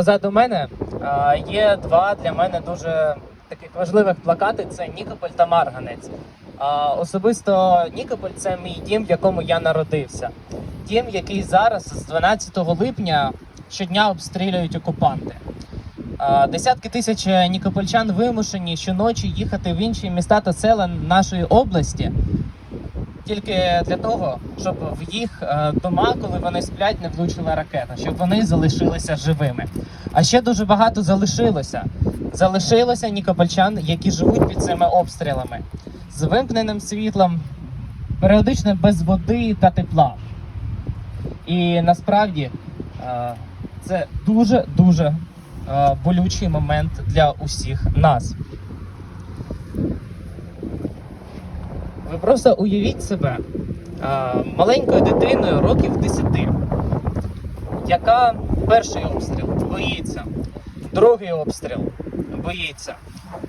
позаду мене е, є два для мене дуже таких важливих плакати: це Нікополь та Марганець. А, Особисто Нікополь це мій дім, в якому я народився. Дім, який зараз з 12 липня щодня обстрілюють окупанти. Десятки тисяч нікопольчан вимушені щоночі їхати в інші міста та села нашої області тільки для того, щоб в їх е, дома, коли вони сплять, не влучила ракета, щоб вони залишилися живими. А ще дуже багато залишилося. Залишилося нікопольчан, які живуть під цими обстрілами з вимкненим світлом, періодично без води та тепла. І насправді е, це дуже дуже е, болючий момент для усіх нас. Ви просто уявіть себе е, маленькою дитиною років 10, яка перший обстріл боїться, другий обстріл боїться.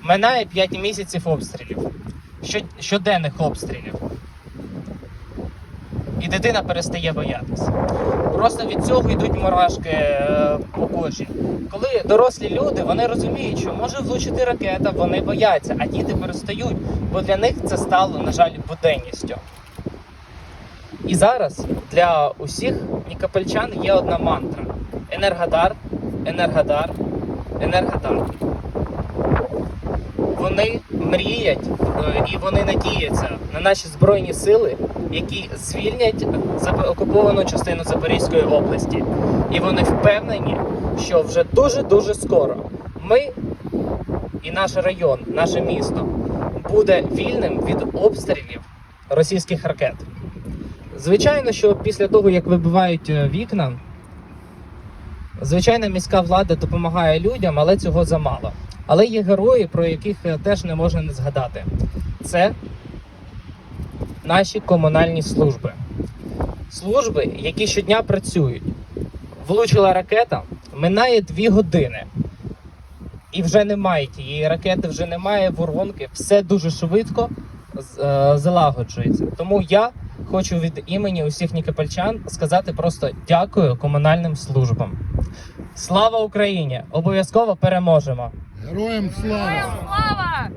Минає 5 місяців обстрілів, щоденних обстрілів. І дитина перестає боятися. Просто від цього йдуть мурашки е, по кожі. Коли дорослі люди вони розуміють, що може влучити ракета, вони бояться, а діти перестають, бо для них це стало, на жаль, буденністю. І зараз для усіх нікопольчан є одна мантра: Енергодар, Енергодар, Енергодар. Вони мріять е, і вони надіються на наші збройні сили, які звільнять окуповану частину Запорізької області. І вони впевнені, що вже дуже дуже скоро ми і наш район, наше місто буде вільним від обстрілів російських ракет. Звичайно, що після того, як вибивають е, вікна, звичайно, міська влада допомагає людям, але цього замало. Але є герої, про яких е, теж не можна не згадати. Це наші комунальні служби. Служби, які щодня працюють. Влучила ракета, минає дві години. І вже немає тієї ракети, вже немає воронки, все дуже швидко е, залагоджується. Тому я хочу від імені усіх нікопольчан сказати просто дякую комунальним службам. Слава Україні! Обов'язково переможемо! Героям слава! Слава!